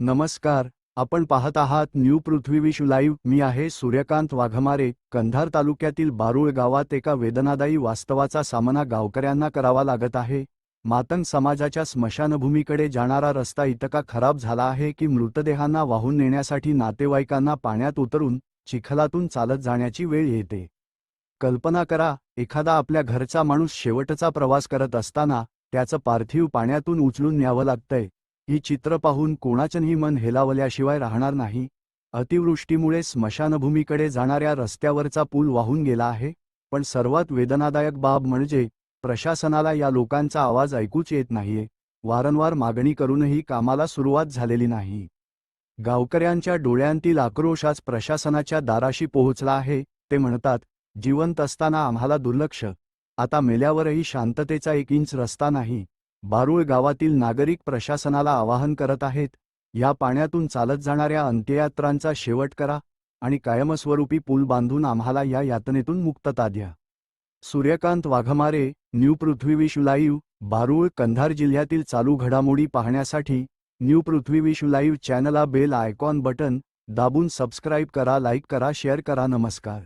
नमस्कार आपण पाहत आहात न्यू पृथ्वी विश लाईव्ह. मी आहे सूर्यकांत वाघमारे. कंधार तालुक्यातील बारुळ गावात एका वेदनादायी वास्तवाचा सामना गावकऱ्यांना करावा लागत आहे. मातंग समाजाच्या स्मशानभूमीकडे जाणारा रस्ता इतका खराब झाला आहे की मृतदेहांना वाहून नेण्यासाठी नातेवाईकांना पाण्यात उतरून चिखलातून चालत जाण्याची वेळ येते. कल्पना करा एखादा आपल्या घरचा माणूस शेवटचा प्रवास करत असताना त्याचं पार्थिव पाण्यातून उचलून न्यावं लागतंय. ही चित्र पाहून कोणाचंही मन हेलावल्याशिवाय राहणार नाही. अतिवृष्टीमुळे स्मशानभूमीकडे जाणाऱ्या रस्त्यावरचा पूल वाहून गेला आहे. पण सर्वात वेदनादायक बाब म्हणजे प्रशासनाला या लोकांचा आवाज ऐकूच येत नाहीये. वारंवार मागणी करूनही कामाला सुरुवात झालेली नाही. गावकऱ्यांच्या डोळ्यांतील आक्रोश आज प्रशासनाच्या दाराशी पोहोचला आहे. ते म्हणतात जिवंत असताना आम्हाला दुर्लक्ष. आता मेल्यावरही शांततेचा एक इंच रस्ता नाही. बारुळ गावातील नागरिक प्रशासनाला आवाहन करत आहेत या पाण्यातून चालत जाणाऱ्या अंत्ययात्रांचा शेवट करा आणि कायमस्वरूपी पूल बांधून आम्हाला या यातनेतून मुक्तता द्या. Suryakant Waghmare new Prithvi wish live Barul Kandhar जिल्ह्यातील चालू घडामोडी पाहण्यासाठी न्यू पृथ्वी विश लाईव्ह चॅनला बेल आयकॉन बटन दाबून सबस्क्राईब करा लाईक करा शेअर करा नमस्कार.